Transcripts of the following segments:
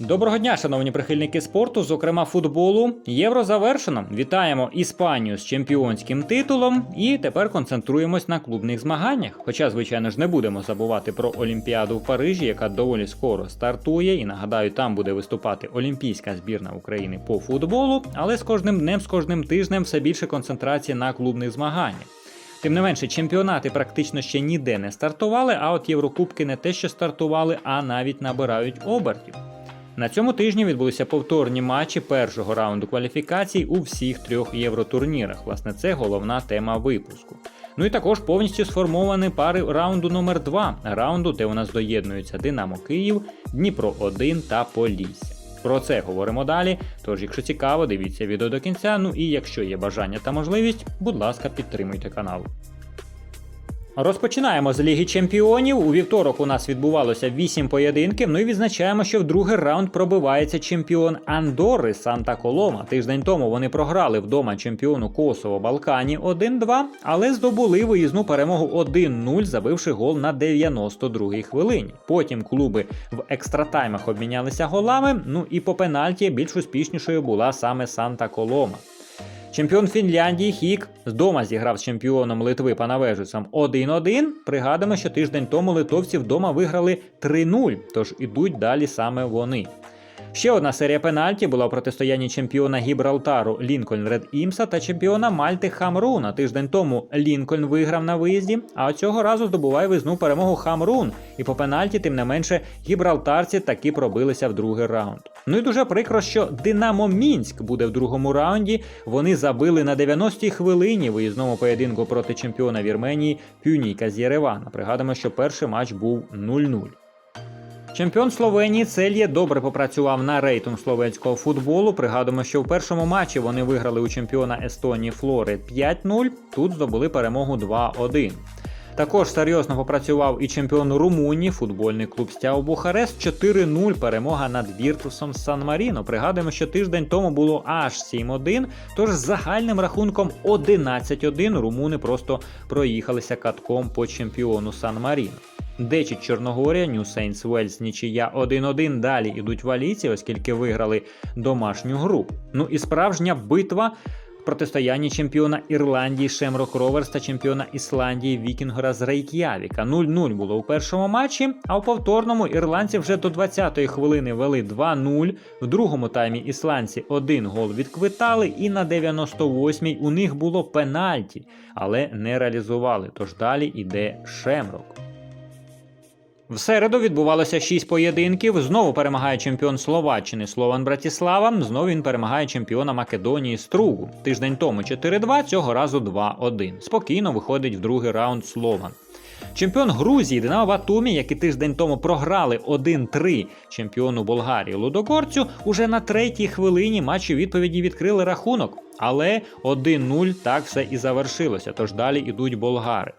Доброго дня, шановні прихильники спорту, зокрема футболу. Євро завершено. Вітаємо Іспанію з чемпіонським титулом і тепер концентруємось на клубних змаганнях. Хоча, звичайно ж, не будемо забувати про Олімпіаду в Парижі, яка доволі скоро стартує. І нагадаю, там буде виступати Олімпійська збірна України по футболу, але з кожним днем, з кожним тижнем все більше концентрації на клубних змаганнях. Тим не менше, чемпіонати практично ще ніде не стартували, а от Єврокубки не те, що стартували, а навіть набирають обертів. На цьому тижні відбулися повторні матчі першого раунду кваліфікацій у всіх трьох євротурнірах. Власне, це головна тема випуску. Ну і також повністю сформовані пари раунду номер 2 раунду, де у нас доєднуються Динамо Київ, Дніпро 1 та Полісся. Про це говоримо далі. Тож, якщо цікаво, дивіться відео до кінця. Ну і якщо є бажання та можливість, будь ласка, підтримуйте канал. Розпочинаємо з Ліги Чемпіонів. У вівторок у нас відбувалося 8 поєдинків. Ну і відзначаємо, що в другий раунд пробивається чемпіон Андори Санта Колома. Тиждень тому вони програли вдома чемпіону Косово Балкані 1-2, але здобули виїзну перемогу 1-0, забивши гол на 92-й хвилині. Потім клуби в екстратаймах обмінялися голами. Ну і по пенальті більш успішнішою була саме Санта Колома. Чемпіон Фінляндії Хік вдома зіграв з чемпіоном Литви Панавежусом 1-1. Пригадуємо, що тиждень тому литовці вдома виграли 3-0, тож ідуть далі саме вони. Ще одна серія пенальті була у протистоянні чемпіона Гібралтару Лінкольн Ред Імса та чемпіона Мальти Хамруна. Тиждень тому Лінкольн виграв на виїзді, а цього разу здобуває визну перемогу Хамрун. І по пенальті, тим не менше, гібралтарці таки пробилися в другий раунд. Ну і дуже прикро, що Динамо Мінськ буде в другому раунді. Вони забили на 90-й хвилині виїзному поєдинку проти чемпіона Вірменії Пюніка з Єревана. Пригадуємо, що перший матч був 0-0. Чемпіон Словенії Цельє добре попрацював на рейтинг словенського футболу. Пригадуємо, що в першому матчі вони виграли у чемпіона Естонії Флори 5-0. Тут здобули перемогу 2-1. Також серйозно попрацював і чемпіон Румунії, футбольний клуб Стяу Бухарест 4-0 перемога над Віртусом Сан Маріно. Пригадуємо, що тиждень тому було аж 7-1, тож з загальним рахунком 11-1 румуни просто проїхалися катком по чемпіону Сан Маріно. Дечить Чорногорія, Нью Сейнс Уельс нічия 1-1. Далі ідуть валійці, оскільки виграли домашню гру. Ну і справжня битва в протистоянні чемпіона Ірландії Шемрок Роверс та чемпіона Ісландії Вікінгера з Рейк'явіка. 0-0 було у першому матчі, а у повторному ірландці вже до 20-ї хвилини вели 2-0. В другому таймі ісландці один гол відквитали, і на 98-й у них було пенальті, але не реалізували. Тож далі іде Шемрок. В середу відбувалося 6 поєдинків. Знову перемагає чемпіон Словаччини Слован Братіслава. Знову він перемагає чемпіона Македонії Стругу. Тиждень тому 4-2, цього разу 2-1. Спокійно виходить в другий раунд Слован. Чемпіон Грузії Динамо Батумі, які тиждень тому програли 1-3 чемпіону Болгарії Лудогорцю, уже на третій хвилині матчу відповіді відкрили рахунок. Але 1-0 так все і завершилося. Тож далі ідуть болгари.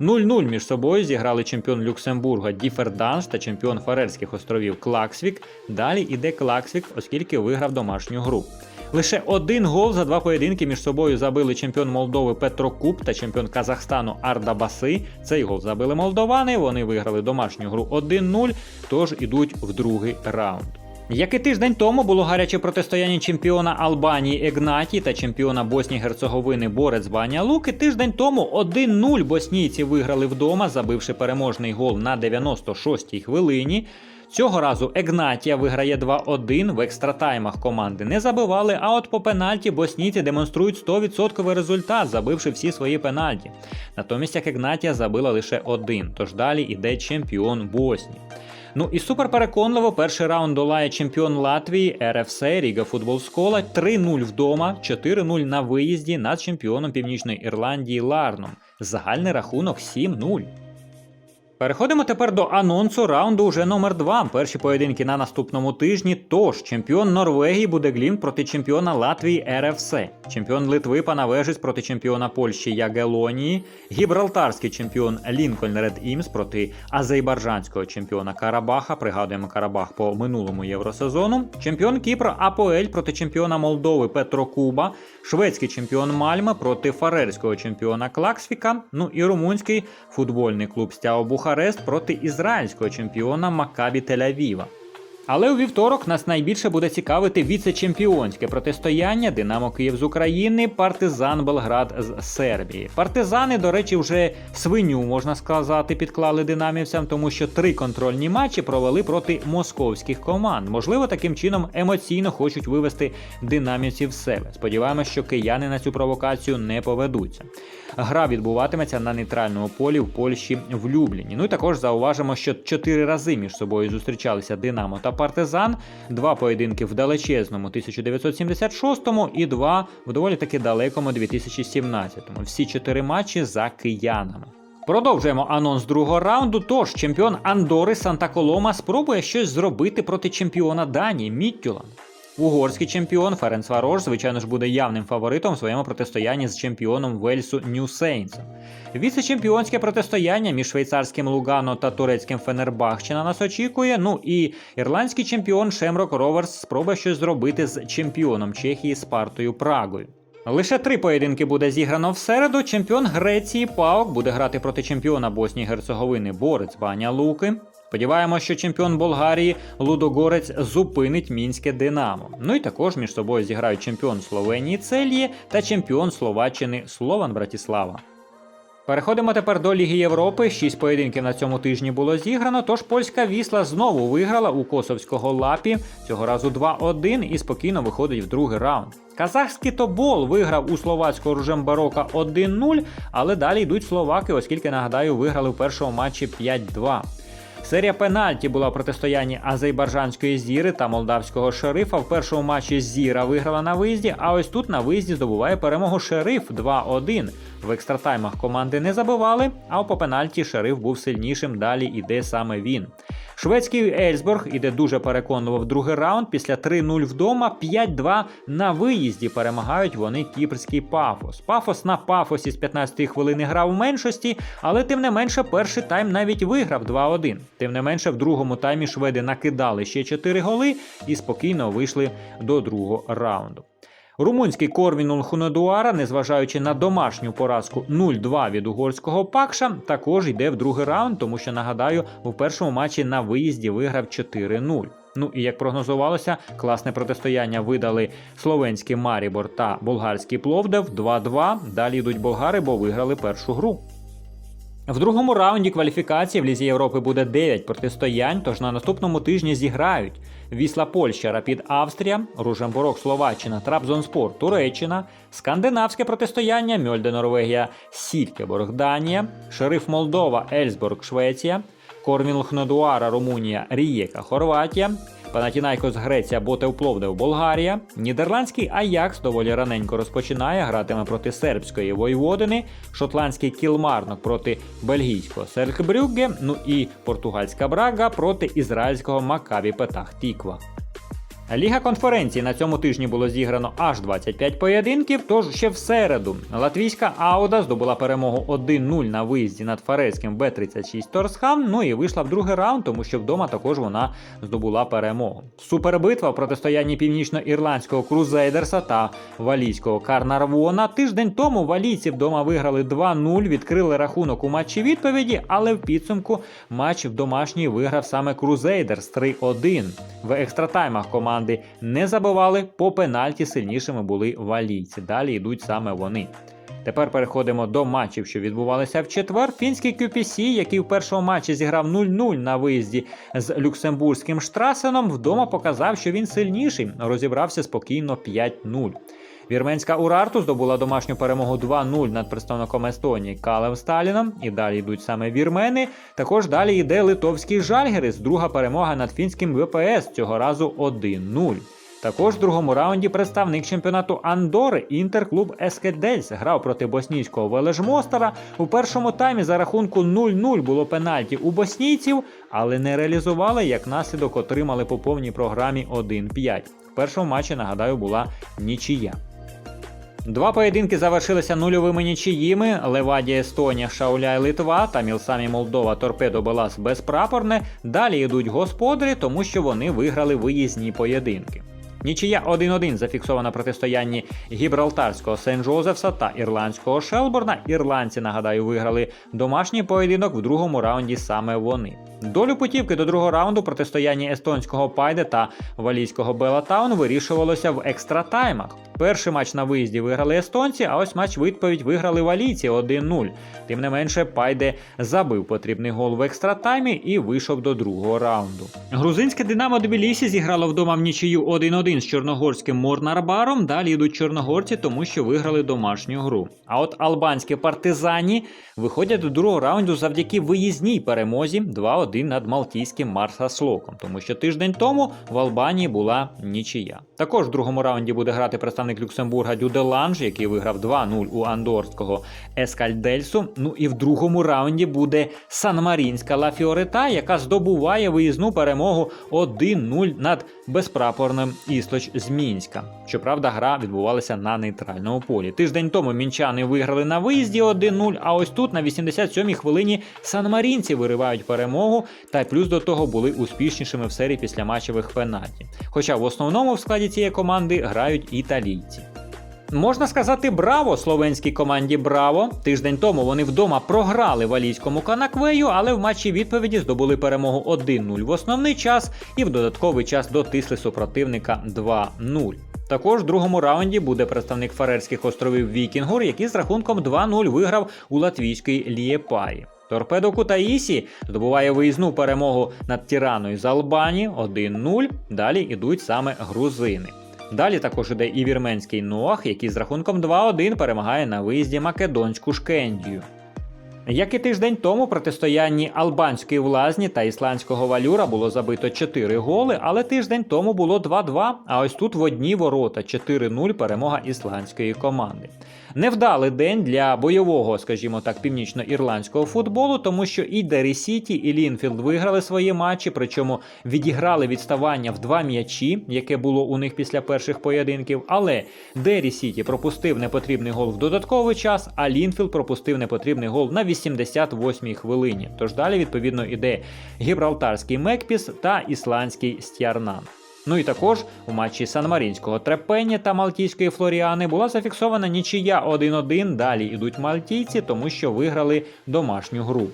0-0 між собою зіграли чемпіон Люксембурга Діферданс та чемпіон Фарерських островів Клаксвік. Далі іде Клаксвік, оскільки виграв домашню гру. Лише один гол за два поєдинки між собою забили чемпіон Молдови Петро Куб та чемпіон Казахстану Арда Баси. Цей гол забили молдовани. Вони виграли домашню гру 1-0, тож ідуть в другий раунд. Як і тиждень тому було гаряче протистояння чемпіона Албанії Егнаті та чемпіона Боснії Герцеговини Борець Баня Луки. Тиждень тому 1-0 боснійці виграли вдома, забивши переможний гол на 96-й хвилині. Цього разу Егнатія виграє 2-1. В екстратаймах команди не забивали, а от по пенальті боснійці демонструють 100% результат, забивши всі свої пенальті. Натомість як Егнатія забила лише один, тож далі іде чемпіон Боснії. Ну і супер переконливо перший раунд долає чемпіон Латвії РФС Ріга Футбол Скола 3-0 вдома, 4-0 на виїзді над чемпіоном Північної Ірландії Ларном. Загальний рахунок 7-0. Переходимо тепер до анонсу раунду уже номер 2 Перші поєдинки на наступному тижні. Тож чемпіон Норвегії буде Глін проти чемпіона Латвії РФС, чемпіон Литви Панавежець проти чемпіона Польщі Ягелонії, гібралтарський чемпіон Лінкольн Ред Імс проти азербайджанського чемпіона Карабаха. Пригадуємо Карабах по минулому євросезону. Чемпіон Кіпра Апоель проти чемпіона Молдови Петро Куба, шведський чемпіон Мальма проти фарерського чемпіона Клаксфіка. Ну і румунський футбольний клуб Стяо Бухарест проти ізраїльського чемпіона Макабі Тель-Авіва. Але у вівторок нас найбільше буде цікавити віце-чемпіонське протистояння Динамо Київ з України, Партизан Белград з Сербії. Партизани, до речі, вже свиню можна сказати, підклали динамівцям, тому що три контрольні матчі провели проти московських команд. Можливо, таким чином емоційно хочуть вивести динамівців з себе. Сподіваємось, що кияни на цю провокацію не поведуться. Гра відбуватиметься на нейтральному полі в Польщі в Любліні. Ну і також зауважимо, що чотири рази між собою зустрічалися Динамо та Партизан. Два поєдинки в далечезному 1976-му і два в доволі таки далекому 2017-му. Всі чотири матчі за киянами. Продовжуємо анонс другого раунду. Тож чемпіон Андори Санта Колома спробує щось зробити проти чемпіона Данії Міттюлан. Угорський чемпіон Ференц Варош, звичайно ж, буде явним фаворитом в своєму протистоянні з чемпіоном Вельсу Нью Сейнсом. Віце-чемпіонське протистояння між швейцарським Лугано та турецьким Фенербахче на нас очікує. Ну і ірландський чемпіон Шемрок Роверс спробує щось зробити з чемпіоном Чехії Спартою Прагою. Лише три поєдинки буде зіграно в середу. Чемпіон Греції Паук буде грати проти чемпіона Боснії Герцеговини Борець Баня Луки. Сподіваємося, що чемпіон Болгарії Лудогорець зупинить мінське Динамо. Ну і також між собою зіграють чемпіон Словенії Цельє та чемпіон Словаччини Слован Братіслава. Переходимо тепер до Ліги Європи. Шість поєдинків на цьому тижні було зіграно. Тож польська вісла знову виграла у косовського лапі цього разу 2-1 і спокійно виходить в другий раунд. Казахський тобол виграв у словацького Ружембарока 1-0, але далі йдуть словаки, оскільки нагадаю, виграли в першому матчі 5-2. Серія пенальті була в протистоянні азербайджанської зіри та молдавського шерифа. В першому матчі зіра виграла на виїзді, а ось тут на виїзді здобуває перемогу шериф 2-1. В екстратаймах команди не забивали, а по пенальті шериф був сильнішим. Далі іде саме він. Шведський Ельсборг іде дуже переконливо в другий раунд. Після 3-0 вдома, 5-2 на виїзді перемагають вони кіпрський пафос. Пафос на пафосі з 15-ї хвилини грав в меншості, але тим не менше перший тайм навіть виграв 2-1. Тим не менше, в другому таймі шведи накидали ще 4 голи і спокійно вийшли до другого раунду. Румунський корвін Хунодуара, незважаючи на домашню поразку 0-2 від угорського Пакша, також йде в другий раунд, тому що нагадаю, у першому матчі на виїзді виграв 4-0. Ну і як прогнозувалося, класне протистояння видали словенський Марібор та болгарський Пловдев 2-2. Далі йдуть болгари, бо виграли першу гру. В другому раунді кваліфікації в Лізі Європи буде 9 протистоянь, тож на наступному тижні зіграють. Вісла Польща, Рапід Австрія, Ружембурок Словаччина, Трабзонспор Туреччина, Скандинавське протистояння Мьольде Норвегія, Сількеборг Данія, Шериф Молдова, Ельсбург Швеція, Корвінл Хнедуара Румунія, Рієка Хорватія, Панатінайкос Греція, Ботев Пловдев Болгарія. Нідерландський Аякс доволі раненько розпочинає, гратиме проти сербської Войводини, шотландський Кілмарнок проти бельгійського Селькбрюгге, ну і португальська Брага проти ізраїльського Макабі Петах Тіква. Ліга конференції на цьому тижні було зіграно аж 25 поєдинків. Тож ще в середу латвійська Ауда здобула перемогу 1-0 на виїзді над фарерським Б-36 Торсхам. Ну і вийшла в другий раунд, тому що вдома також вона здобула перемогу. Супербитва в протистоянні північно-ірландського Крузейдерса та валійського Карнарвона. Тиждень тому валійці вдома виграли 2-0, відкрили рахунок у матчі відповіді, але в підсумку матч в домашній виграв саме Крузейдерс 3-1. В екстратаймах команди не забивали, по пенальті сильнішими були валійці. Далі йдуть саме вони. Тепер переходимо до матчів, що відбувалися в четвер. Фінський QPC, який в першому матчі зіграв 0-0 на виїзді з люксембурзьким штрасеном, вдома показав, що він сильніший. Розібрався спокійно 5-0. Вірменська Урарту здобула домашню перемогу 2-0 над представником Естонії Калем Сталіном. І далі йдуть саме вірмени. Також далі йде литовський Жальгерис, друга перемога над фінським ВПС, цього разу 1-0. Також в другому раунді представник чемпіонату Андори Інтерклуб Ескедельс грав проти боснійського Вележмостера. У першому таймі за рахунку 0-0 було пенальті у боснійців, але не реалізували, як наслідок отримали по повній програмі 1-5. В першому матчі, нагадаю, була нічия. Два поєдинки завершилися нульовими нічиїми: Левадія Естонія, Шауляй Литва та Мілсамі Молдова Торпедо Белас безпрапорне. Далі йдуть господарі, тому що вони виграли виїзні поєдинки. Нічия 1-1 зафіксована протистоянні гібралтарського Сен-Джозефса та ірландського Шелборна. Ірландці, нагадаю, виграли домашній поєдинок в другому раунді саме вони. Долю путівки до другого раунду протистояння естонського Пайде та валійського Белатаун вирішувалося в екстратаймах. Перший матч на виїзді виграли естонці, а ось матч відповідь виграли валійці 1-0. Тим не менше, Пайде забив потрібний гол в екстратаймі і вийшов до другого раунду. Грузинське Динамо Тбілісі зіграло вдома в нічию 1-1 з чорногорським Морнарбаром. Далі йдуть чорногорці, тому що виграли домашню гру. А от албанські партизані виходять до другого раунду завдяки виїзній перемозі 2-1 над малтійським Марсаслоком, тому що тиждень тому в Албанії була нічия. Також в другому раунді буде грати представник Люксембурга Дюделанж, який виграв 2-0 у андорського Ескальдельсу. Ну і в другому раунді буде Сан-Марінська Ла Фіорета, яка здобуває виїзну перемогу 1-0 над безпрапорним Істоч з Мінська. Щоправда, гра відбувалася на нейтральному полі. Тиждень тому мінчани виграли на виїзді 1-0, а ось тут на 87-й хвилині санмарінці виривають перемогу, та плюс до того були успішнішими в серії після матчевих пенальті. Хоча в основному в складі цієї команди грають італійці. Можна сказати браво словенській команді Браво. Тиждень тому вони вдома програли валійському канаквею, але в матчі відповіді здобули перемогу 1-0 в основний час і в додатковий час дотисли супротивника 2-0. Також в другому раунді буде представник Фарерських островів Вікінгур, який з рахунком 2-0 виграв у латвійської Лієпаї. Торпедо Кутаїсі здобуває виїзну перемогу над Тіраною з Албанії 1-0. Далі йдуть саме грузини. Далі також іде і вірменський Ноах, який з рахунком 2-1 перемагає на виїзді македонську Шкендію. Як і тиждень тому, протистоянні албанської влазні та ісландського валюра було забито 4 голи, але тиждень тому було 2-2, а ось тут в одні ворота 4-0 перемога ісландської команди. Невдалий день для бойового, скажімо так, північно-ірландського футболу, тому що і Дері Сіті, і Лінфілд виграли свої матчі, причому відіграли відставання в два м'ячі, яке було у них після перших поєдинків. Але Дері Сіті пропустив непотрібний гол в додатковий час, а Лінфілд пропустив непотрібний гол на 88-й хвилині. Тож далі, відповідно, іде гібралтарський Мекпіс та ісландський Стярнан. Ну і також у матчі Сан-Марінського Трепені та Малтійської Флоріани була зафіксована нічия 1-1. Далі йдуть мальтійці, тому що виграли домашню гру.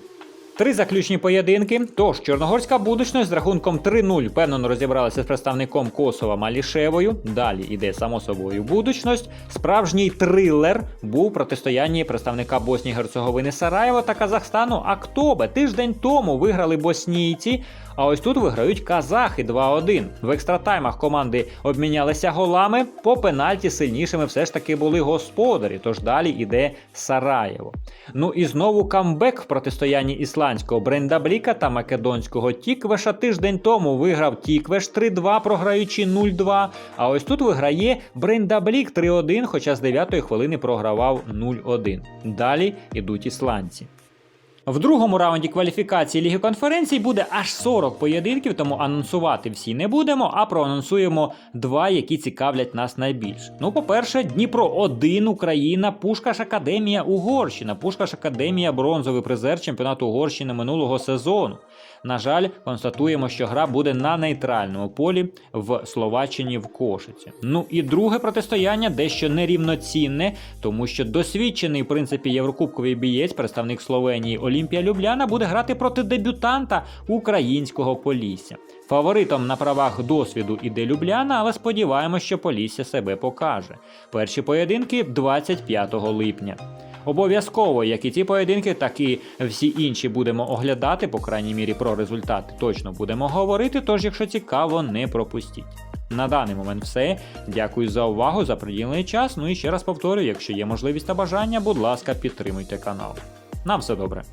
Три заключні поєдинки. Тож Чорногорська будучність з рахунком 3-0 впевнено розібралася з представником Косова Малішевою. Далі йде само собою будучність. Справжній трилер був протистоянні представника Боснії Герцеговини Сараєва та Казахстану Актобе. Тиждень тому виграли боснійці. А ось тут виграють казахи 2-1. В екстратаймах команди обмінялися голами. По пенальті сильнішими все ж таки були господарі. Тож далі йде Сараєво. Ну і знову камбек в протистоянні ісландського Брендабліка та македонського Тіквеша. Тиждень тому виграв Тіквеш 3-2, програючи 0-2. А ось тут виграє Брендаблік 3-1, хоча з 9-ї хвилини програвав 0-1. Далі йдуть ісландці. В другому раунді кваліфікації Ліги конференцій буде аж 40 поєдинків, тому анонсувати всі не будемо, а проанонсуємо два, які цікавлять нас найбільше. Ну, по-перше, Дніпро 1 Україна, Пушкаш Академія Угорщина, Пушкаш Академія бронзовий призер чемпіонату Угорщини минулого сезону. На жаль, констатуємо, що гра буде на нейтральному полі в Словаччині в Кошиці. Ну і друге протистояння дещо нерівноцінне, тому що досвідчений в принципі єврокубковий бієць, представник Словенії Олімпія Любляна, буде грати проти дебютанта українського Полісся. Фаворитом на правах досвіду іде Любляна, але сподіваємося, що Полісся себе покаже. Перші поєдинки 25 липня. Обов'язково, як і ці поєдинки, так і всі інші будемо оглядати, по крайній мірі про результати точно будемо говорити. Тож, якщо цікаво, не пропустіть. На даний момент все. Дякую за увагу, за приділений час. Ну і ще раз повторюю, якщо є можливість та бажання, будь ласка, підтримуйте канал. На все добре.